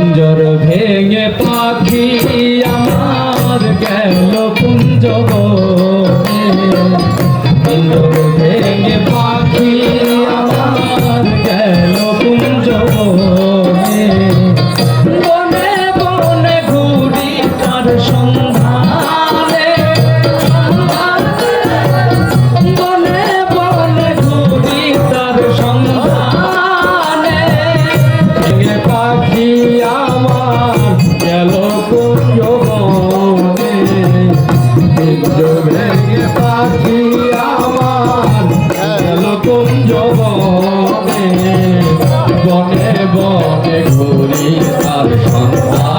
পিঞ্জর ভেঙে পাখি আমার গেল পুঞ্জব বনে ঘুরি তার সন্ধানে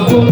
গেল